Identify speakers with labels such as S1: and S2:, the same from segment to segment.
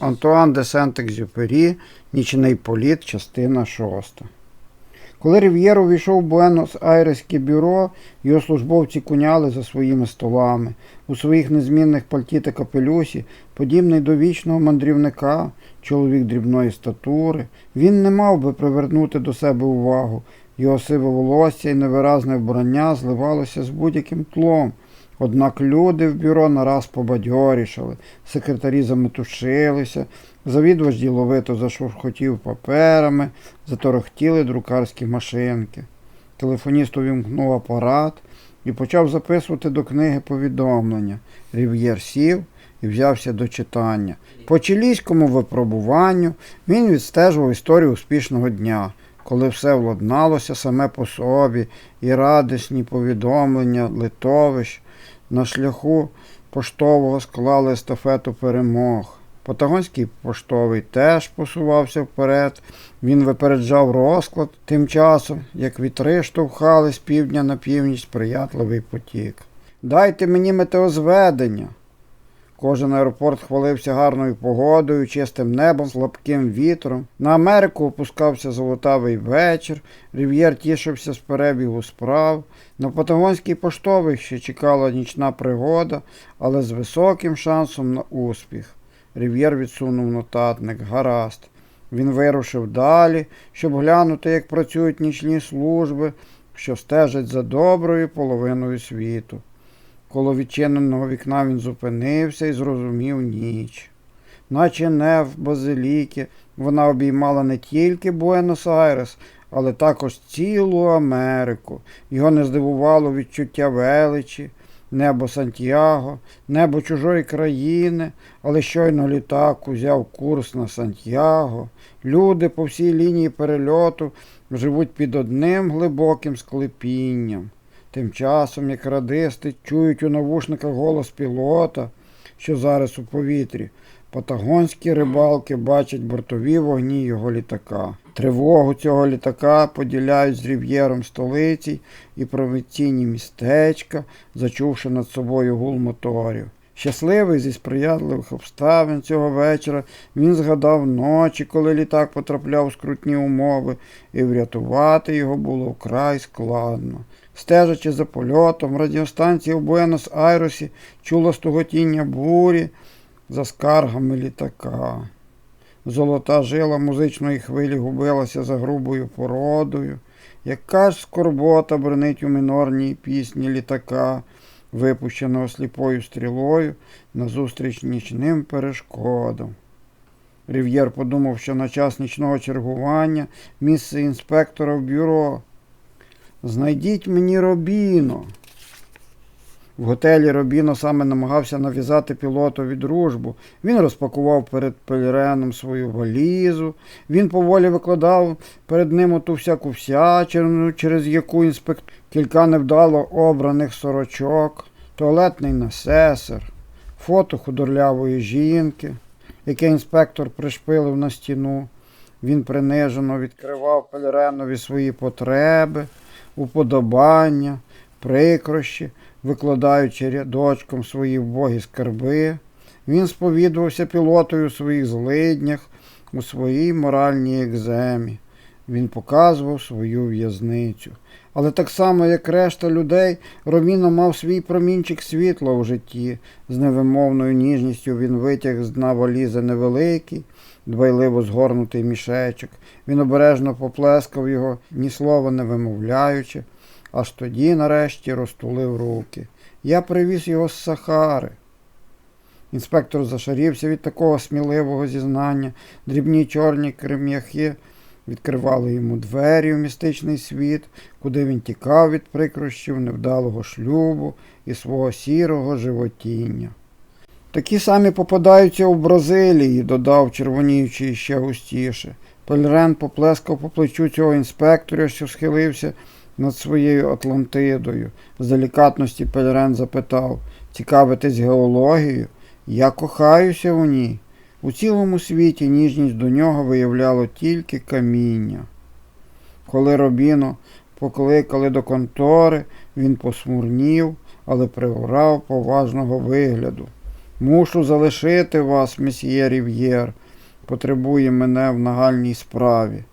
S1: Антуан де Сент-Екзюпері, Нічний політ, частина 6. Коли Рів'єр увійшов в Буенос-Айреське бюро, його службовці куняли за своїми столами. У своїх незмінних пальті та капелюсі, подібний до вічного мандрівника, чоловік дрібної статури, він не мав би привернути до себе увагу. Його сиве волосся і невиразне вбрання зливалося з будь-яким тлом. Однак люди в бюро нараз побадьорішали, секретарі заметушилися, завідувач діловито зашурхотів паперами, заторохтіли друкарські машинки. Телефоніст увімкнув апарат і почав записувати до книги повідомлення. Рів'єр сів і взявся до читання. По чилійському випробуванню він відстежував історію успішного дня, коли все владналося саме по собі, і радісні повідомлення литовищ на шляху поштового склали естафету перемог. Патагонський поштовий теж посувався вперед. Він випереджав розклад тим часом, як вітри штовхали з півдня на північ сприятливий потік. Дайте мені метеозведення. Кожен аеропорт хвалився гарною погодою, чистим небом, слабким вітром. На Америку опускався золотавий вечір, Рів'єр тішився з перебігу справ. На Патагонський поштовий ще чекала нічна пригода, але з високим шансом на успіх. Рів'єр відсунув нотатник. Гаразд. Він вирушив далі, щоб глянути, як працюють нічні служби, що стежать за доброю половиною світу. Коло відчиненого вікна він зупинився і зрозумів ніч. Наче не в базиліки, вона обіймала не тільки Буенос-Айрес, але також цілу Америку. Його не здивувало відчуття величі, небо Сантьяго, небо чужої країни, але щойно літак узяв курс на Сантьяго. Люди по всій лінії перельоту живуть під одним глибоким склепінням. Тим часом, як радисти чують у навушниках голос пілота, що зараз у повітрі, патагонські рибалки бачать бортові вогні його літака. Тривогу цього літака поділяють з рів'єром столиці і провінційні містечка, зачувши над собою гул моторів. Щасливий зі сприятливих обставин цього вечора, він згадав ночі, коли літак потрапляв у скрутні умови, і врятувати його було вкрай складно. Стежачи за польотом, радіостанція в Буенос-Айресі чула стуготіння бурі за скаргами літака. Золота жила музичної хвилі губилася за грубою породою. Яка ж скорбота бренить у мінорній пісні літака, випущеного сліпою стрілою назустріч нічним перешкодам. Рів'єр подумав, що на час нічного чергування місце інспектора в бюро. Знайдіть мені Робіно. В готелі Робіно саме намагався нав'язати пілотові дружбу. Він розпакував перед пельреном свою валізу. Він поволі викладав перед ним оту всяку всячину, через яку інспектор кілька невдало обраних сорочок, туалетний насесер, фото худорлявої жінки, яке інспектор пришпилив на стіну. Він принижено відкривав пельренові свої потреби, уподобання, прикрощі, викладаючи рядочком свої вбогі скарби. Він сповідувався пілотою у своїх злиднях, у своїй моральній екземі. Він показував свою в'язницю. Але так само, як решта людей, Роміно мав свій промінчик світла у житті. З невимовною ніжністю він витяг з дна валізи невеликий, дбайливо згорнутий мішечок. Він обережно поплескав його, ні слова не вимовляючи, аж тоді, нарешті, розтулив руки. Я привіз його з Сахари. Інспектор зашарівся від такого сміливого зізнання. Дрібні чорні крем'яхи відкривали йому двері в містичний світ, куди він тікав від прикрощів невдалого шлюбу і свого сірого животіння. Такі самі попадаються у Бразилії, додав, червоніючи ще густіше. Пельрен поплескав по плечу цього інспектора, що схилився над своєю Атлантидою. З делікатності Пельрен запитав цікавитесь геологією? Я кохаюся у ній. У цілому світі ніжність до нього виявляло тільки каміння. Коли Робіно покликали до контори, він посмурнів, але прибрав поважного вигляду. Мушу залишити вас, месьє Рів'єр, потребує мене в нагальній справі.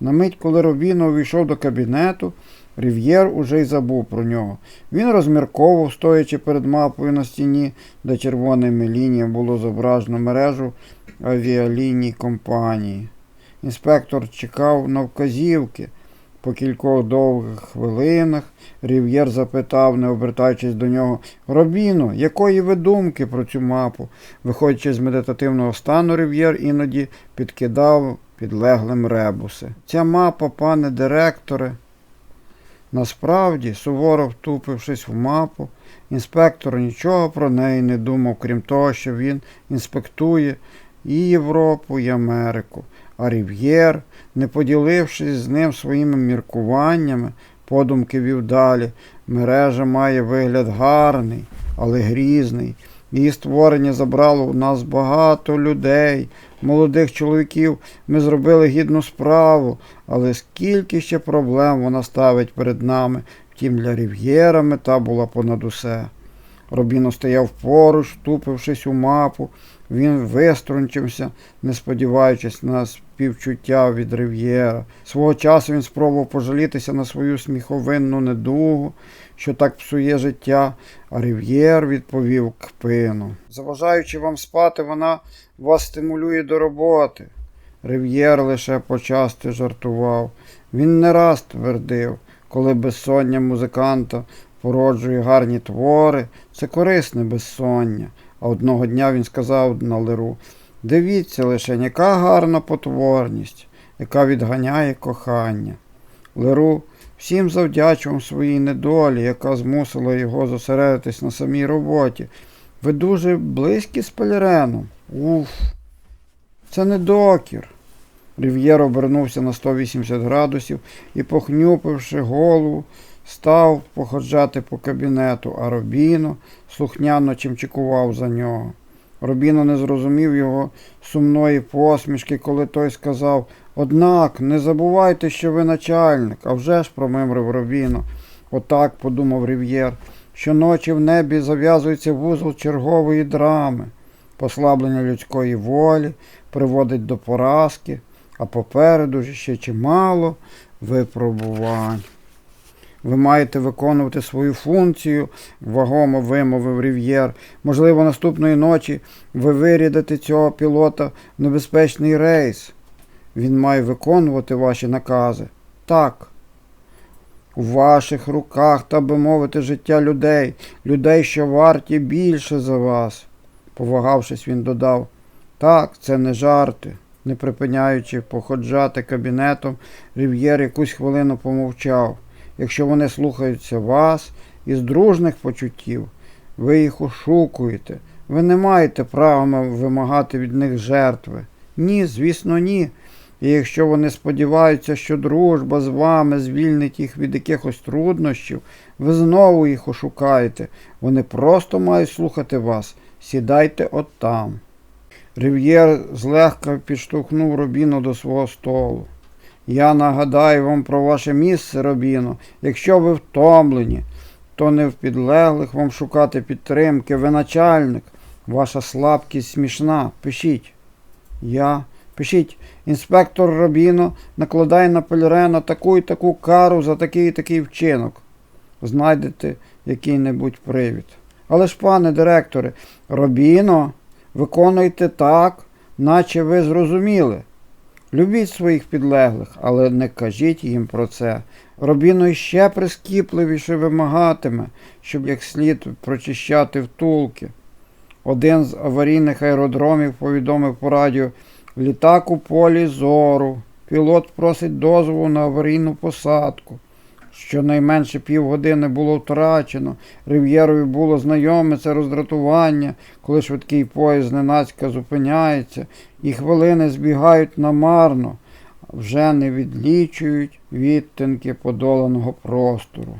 S1: На мить, коли Робіно увійшов до кабінету, Рів'єр уже й забув про нього. Він розмірковував, стоячи перед мапою на стіні, де червоними лініями було зображено мережу авіаліній компанії. Інспектор чекав на вказівки. По кількох довгих хвилинах Рів'єр запитав, не обертаючись до нього, Робіно, якої ви думки про цю мапу? Виходячи з медитативного стану, Рів'єр іноді підкидав підлеглим ребуси. Ця мапа, пане директоре. Насправді, суворо втупившись в мапу, інспектор нічого про неї не думав, крім того, що він інспектує і Європу, і Америку. А Рів'єр, не поділившись з ним своїми міркуваннями, подумки вів далі. Мережа має вигляд гарний, але грізний. Її створення забрало у нас багато людей, молодих чоловіків. Ми зробили гідну справу, але скільки ще проблем вона ставить перед нами. Втім, для Рів'єра мета була понад усе. Робіно стояв поруч, втупившись у мапу. Він виструнчився, не сподіваючись на співчуття від Рив'єра. Свого часу він спробував пожалітися на свою сміховинну недугу, що так псує життя, а Рив'єр відповів кпину. Заважаючи вам спати, вона вас стимулює до роботи. Рив'єр лише почасти жартував. Він не раз твердив, коли безсоння музиканта породжує гарні твори, це корисне безсоння. А одного дня він сказав на Леру, дивіться лише, яка гарна потворність, яка відганяє кохання. Леру всім завдячував своїй недолі, яка змусила його зосередитись на самій роботі. Ви дуже близькі з Пелереном. Уф, це не докір. Рів'єр обернувся на 180 градусів і, похнюпивши голову, став походжати по кабінету, а Робіно слухняно чимчикував за нього. Робіно не зрозумів його сумної посмішки, коли той сказав Однак не забувайте, що ви начальник, а вже ж промимрив Робіно. Отак, подумав Рів'єр, щоночі в небі зав'язується вузол чергової драми. Послаблення людської волі приводить до поразки, а попереду ж ще чимало випробувань. Ви маєте виконувати свою функцію, вагомо вимовив Рів'єр. Можливо, наступної ночі ви вирядите цього пілота в небезпечний рейс. Він має виконувати ваші накази. Так. У ваших руках, та би мовити, життя людей, людей, що варті більше за вас. Повагавшись, він додав. Так, це не жарти. Не припиняючи походжати кабінетом, Рів'єр якусь хвилину помовчав. Якщо вони слухаються вас із дружних почуттів, ви їх ошукуєте. Ви не маєте права вимагати від них жертви. Ні, звісно, ні. І якщо вони сподіваються, що дружба з вами звільнить їх від якихось труднощів, ви знову їх ошукаєте. Вони просто мають слухати вас. Сідайте от там. Рив'єр злегка підштовхнув Робіно до свого столу. Я нагадаю вам про ваше місце, Робіно. Якщо ви втомлені, то не в підлеглих вам шукати підтримки. Ви начальник. Ваша слабкість смішна. Пишіть. Я. Пишіть, інспектор Робіно накладає на Пельрена таку і таку кару за такий і такий вчинок. Знайдете який-небудь привід. Але ж, пане директоре, Робіно, виконуйте так, наче ви зрозуміли. Любіть своїх підлеглих, але не кажіть їм про це. Робіно іще прискіпливіше вимагатиме, щоб як слід прочищати втулки. Один з аварійних аеродромів повідомив по радіо літак у полі зору. Пілот просить дозволу на аварійну посадку. Щонайменше півгодини було втрачено. Рив'єрові було знайоме це роздратування, коли швидкий поїзд зненацька зупиняється, і хвилини збігають намарно, вже не відлічують відтинки подоланого простору.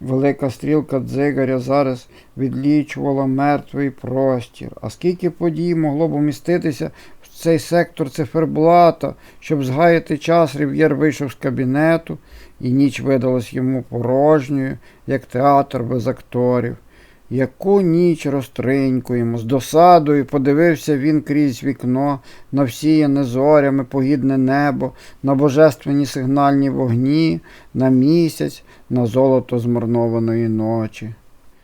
S1: Велика стрілка дзигаря зараз відлічувала мертвий простір. А скільки подій могло б уміститися цей сектор циферблата, щоб згаяти час, Рів'єр вийшов з кабінету, і ніч видалась йому порожньою, як театр без акторів. Яку ніч розтринькуємо, з досадою подивився він крізь вікно на всіяне зорями погідне небо, на божественні сигнальні вогні, на місяць, на золото змарнованої ночі.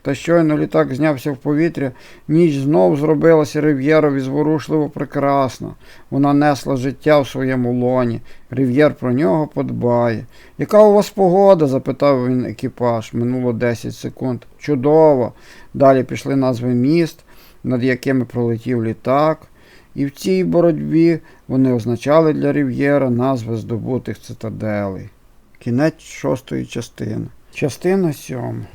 S1: Та щойно літак знявся в повітря, ніч знов зробилася Рив'єрові зворушливо прекрасна. Вона несла життя в своєму лоні. Рив'єр про нього подбає. Яка у вас погода? запитав він екіпаж. Минуло 10 секунд. Чудово. Далі пішли назви міст, над якими пролетів літак. І в цій боротьбі вони означали для Рив'єра назви здобутих цитаделей. Кінець шостої частини. Частина сьома.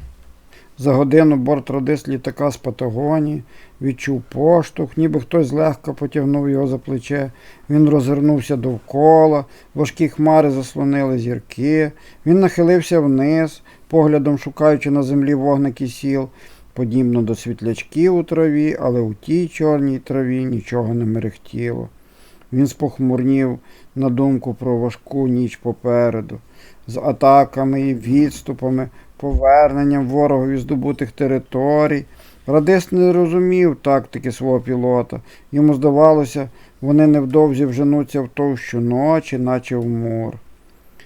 S1: За годину бортрадист літака з Патагонії відчув поштовх, ніби хтось злегка потягнув його за плече. Він розвернувся довкола, важкі хмари заслонили зірки. Він нахилився вниз, поглядом шукаючи на землі вогники сіл, подібно до світлячків у траві, але у тій чорній траві нічого не мерехтіло. Він спохмурнів на думку про важку ніч попереду, з атаками і відступами, поверненням ворогові здобутих територій. Радист не розумів тактики свого пілота. Йому здавалося, вони невдовзі вженуться в товщу ночі, наче в мур.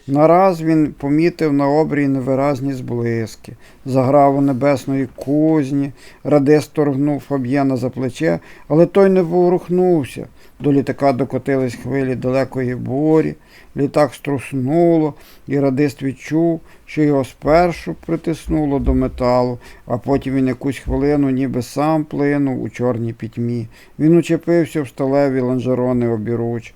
S1: Нараз він помітив на обрії невиразні зблиски, заграв у небесної кузні, радист торгнув Фаб'єна за плече, але той не поворухнувся. До літака докотились хвилі далекої бурі, літак струснуло, і радист відчув, що його спершу притиснуло до металу, а потім він якусь хвилину ніби сам плинув у чорній пітьмі. Він учепився в сталеві ланжерони обіруч.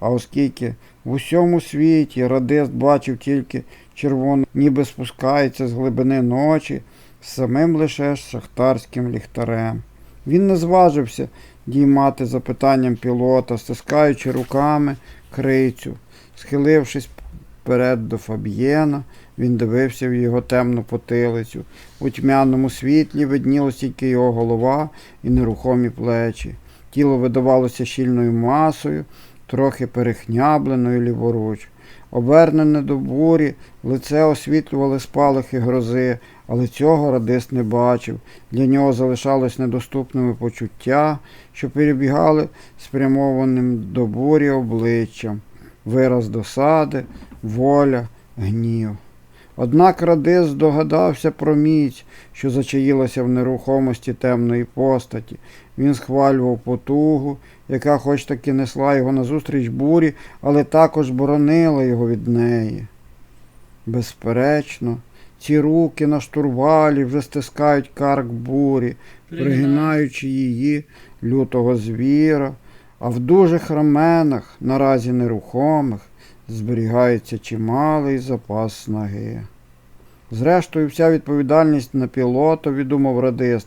S1: А оскільки в усьому світі радист бачив тільки червону, ніби спускається з глибини ночі, з самим лише шахтарським ліхтарем. Він не зважився діймати запитанням пілота, стискаючи руками крицю. Схилившись вперед до Фаб'єна, він дивився в його темну потилицю. У тьмяному світлі виднілося тільки його голова і нерухомі плечі. Тіло видавалося щільною масою, трохи перехнябленою ліворуч. Обернене до бурі, лице освітлювали спалахи грози, але цього радист не бачив. Для нього залишалось недоступними почуття, що перебігали спрямованим до бурі обличчям, вираз досади, воля, гнів. Однак радист здогадався про міць, що зачаїлася в нерухомості темної постаті. Він схвалював потугу, яка хоч таки несла його назустріч бурі, але також боронила його від неї. Безперечно, ці руки на штурвалі вже стискають карк бурі, пригинаючи її лютого звіра, а в дужих раменах, наразі нерухомих, зберігається чималий запас снаги. Зрештою, вся відповідальність на пілотові, думав радист,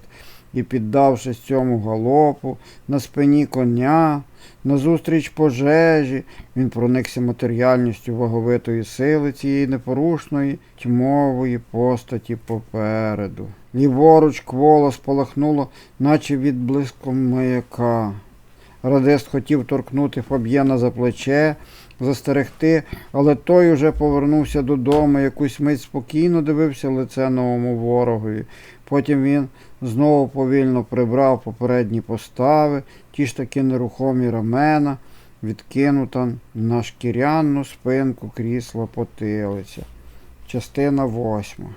S1: і, піддавшись цьому галопу, на спині коня, назустріч пожежі, він проникся матеріальністю ваговитої сили цієї непорушної тьмової постаті попереду. Ліворуч кволо спалахнуло, наче від блиском маяка. Радист хотів торкнути Фаб'єна за плече, застерегти, але той уже повернувся додому, якусь мить спокійно дивився лице новому ворогові. Потім він знову повільно прибрав попередні постави, ті ж таки нерухомі рамена, відкинута на шкірянну спинку крісла потилиця. Частина восьма.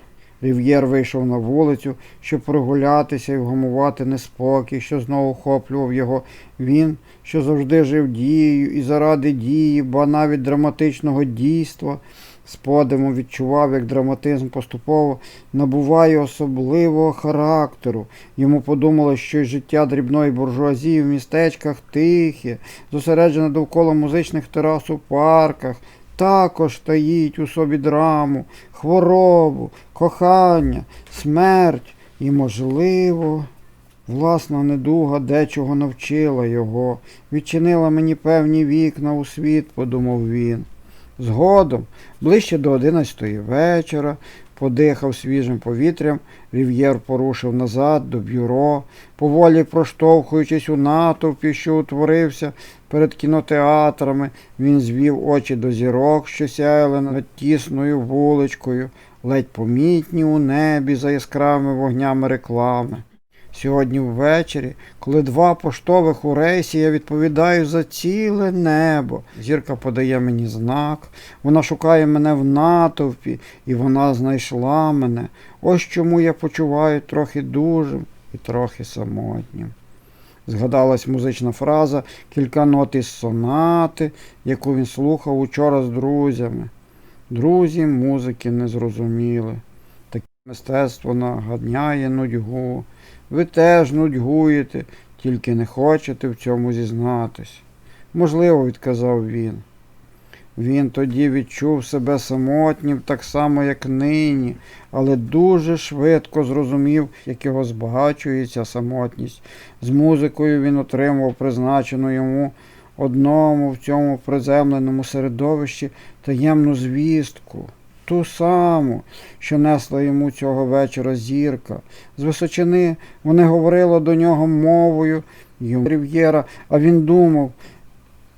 S1: Рів'єр вийшов на вулицю, щоб прогулятися і вгамувати неспокій, що знову охоплював його. Він, що завжди жив дією і заради дії, ба навіть драматичного дійства, з подивом відчував, як драматизм поступово набуває особливого характеру. Йому подумалось, що життя дрібної буржуазії в містечках тихе, зосереджене довкола музичних терас у парках, також таїть у собі драму, хворобу, кохання, смерть і, можливо, власна недуга дечого навчила його, відчинила мені певні вікна у світ, подумав він. Згодом, ближче до одинадцятої вечора, подихав свіжим повітрям, Рів'єр порушив назад до бюро, поволі проштовхуючись у натовпі, що утворився перед кінотеатрами, він звів очі до зірок, що сяяли над тісною вуличкою, ледь помітні у небі за яскравими вогнями реклами. Сьогодні ввечері, коли два поштових у рейсі, я відповідаю за ціле небо. Зірка подає мені знак, вона шукає мене в натовпі, і вона знайшла мене. Ось чому я почуваю трохи дужим і трохи самотнім. Згадалась музична фраза, кілька нот із сонати, яку він слухав учора з друзями. Друзі музики не зрозуміли. Мистецтво наганяє нудьгу. Ви теж нудьгуєте, тільки не хочете в цьому зізнатись. Можливо, відказав він. Він тоді відчув себе самотнім так само, як нині, але дуже швидко зрозумів, як його збагачує ця самотність. З музикою він отримав призначену йому одному в цьому приземленому середовищі таємну звістку. Ту саму, що несла йому цього вечора зірка. З височини вони говорили до нього мовою йому Рів'єра, а він думав,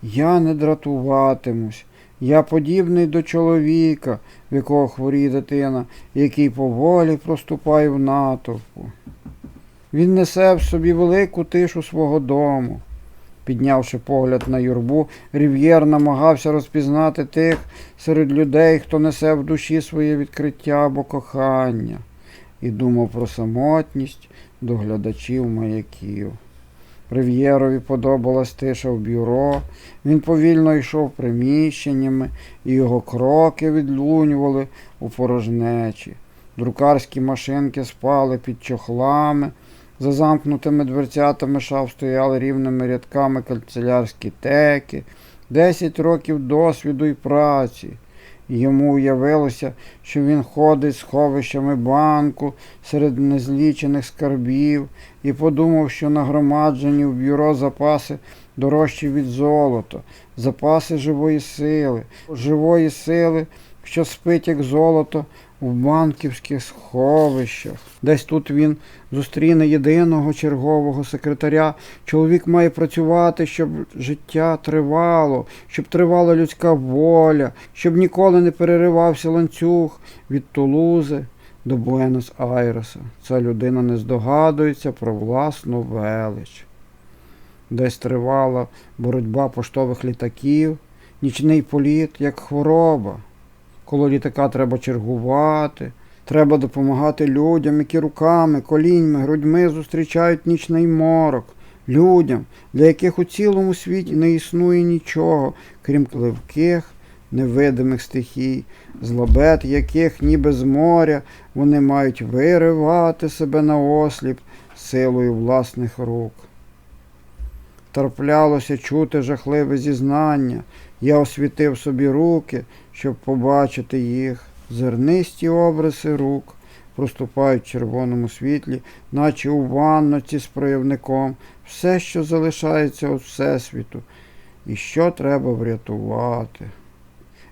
S1: я не дратуватимусь. Я подібний до чоловіка, в якого хворіє дитина, який поволі проступає в натовпу. Він несе в собі велику тишу свого дому. Піднявши погляд на юрбу, Рів'єр намагався розпізнати тих серед людей, хто несе в душі своє відкриття або кохання, і думав про самотність до глядачів маяків. Рив'єрові подобалась тиша в бюро, він повільно йшов приміщеннями, і його кроки відлунювали у порожнечі. Друкарські машинки спали під чохлами, за замкнутими дверцятами шаф стояли рівними рядками канцелярські теки, десять років досвіду і праці. Йому уявилося, що він ходить сховищами банку серед незлічених скарбів, і подумав, що нагромаджені в бюро запаси дорожчі від золота, запаси живої сили, живої сили, що спить як золото в банківських сховищах. Десь тут він зустріне єдиного чергового секретаря. Чоловік має працювати, щоб життя тривало, щоб тривала людська воля, щоб ніколи не переривався ланцюг від Тулузи до Буенос-Айреса. Ця людина не здогадується про власну велич. Десь тривала боротьба поштових літаків, нічний політ як хвороба. Коло літака треба чергувати, треба допомагати людям, які руками, коліньми, грудьми зустрічають нічний морок, людям, для яких у цілому світі не існує нічого, крім пливких, невидимих стихій, злобет яких, ніби з моря, вони мають виривати себе на осліп силою власних рук. Траплялося чути жахливе зізнання. Я освітив собі руки, щоб побачити їх. Зернисті обриси рук проступають в червоному світлі, наче у ванноці з проявником, все, що залишається від Всесвіту, і що треба врятувати.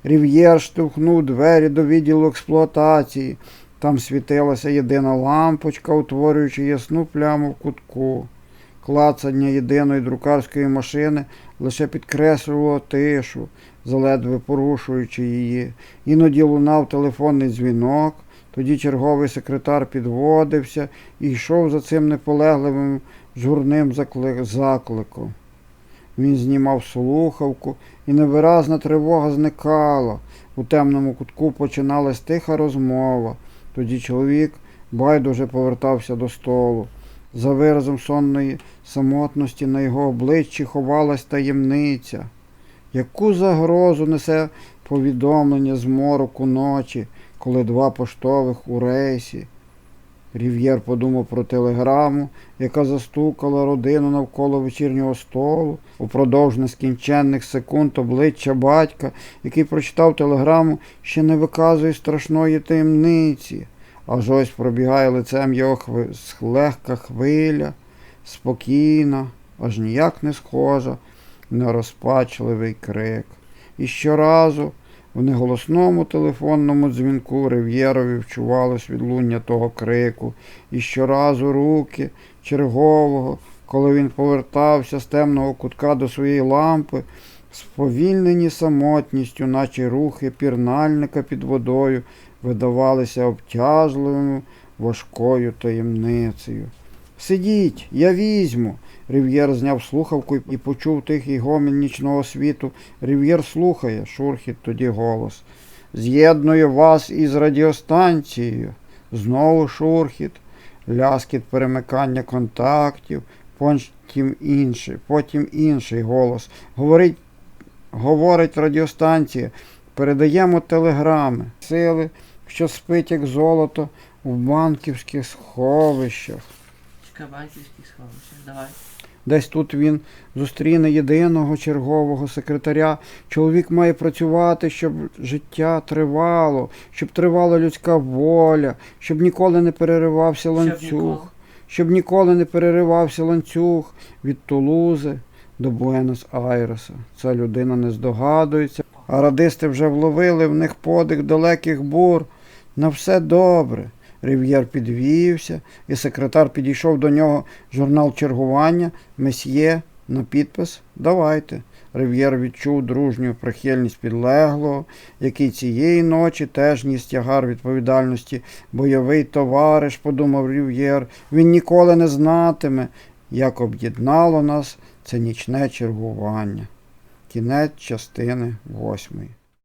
S1: Рів'єр штовхнув двері до відділу експлуатації. Там світилася єдина лампочка, утворюючи ясну пляму в кутку. Клацання єдиної друкарської машини лише підкреслювало тишу, заледве порушуючи її. Іноді лунав телефонний дзвінок, тоді черговий секретар підводився і йшов за цим неполегливим журним закликом. Він знімав слухавку, і невиразна тривога зникала. У темному кутку починалась тиха розмова. Тоді чоловік байдуже повертався до столу. За виразом сонної самотності на його обличчі ховалась таємниця. Яку загрозу несе повідомлення з мороку ночі, коли два поштових у рейсі? Рів'єр подумав про телеграму, яка застукала родину навколо вечірнього столу. Упродовж нескінченних секунд обличчя батька, який прочитав телеграму, ще не виказує страшної таємниці. Аж ось пробігає лицем його хви... легка хвиля, спокійна, аж ніяк не схожа на розпачливий крик. І щоразу в неголосному телефонному дзвінку Рив'єрові вчувалось відлуння того крику, і щоразу руки чергового, коли він повертався з темного кутка до своєї лампи, сповільнені самотністю, наче рухи пірнальника під водою, видавалися обтяжливою важкою таємницею. Сидіть, я візьму. Рів'єр зняв слухавку і почув тихий гомін нічного світу. Рів'єр слухає, шурхіт тоді голос. З'єдную вас із радіостанцією. Знову шурхіт, ляскіт перемикання контактів, потім інший, потім інший голос. Говорить, говорить радіостанція. Передаємо телеграми, сили, що спить як золото в банківських сховищах.
S2: Чекабанківські сховища. Давай.
S1: Десь тут він зустріне єдиного чергового секретаря. Чоловік має працювати, щоб життя тривало, щоб тривала людська воля, щоб ніколи не переривався
S2: Щоб
S1: ланцюг,
S2: ніколи.
S1: щоб ніколи не переривався ланцюг від Тулузи до Буенос-Айреса. Ця людина не здогадується, а радисти вже вловили в них подих далеких бур. На все добре. Рів'єр підвівся, і секретар підійшов до нього журнал чергування, месьє на підпис Давайте. Рив'єр відчув дружню прихильність підлеглого, який цієї ночі теж ніс тягар відповідальності. Бойовий товариш, подумав Рів'єр, він ніколи не знатиме, як об'єднало нас це нічне чергування. Кінець частини восьмої.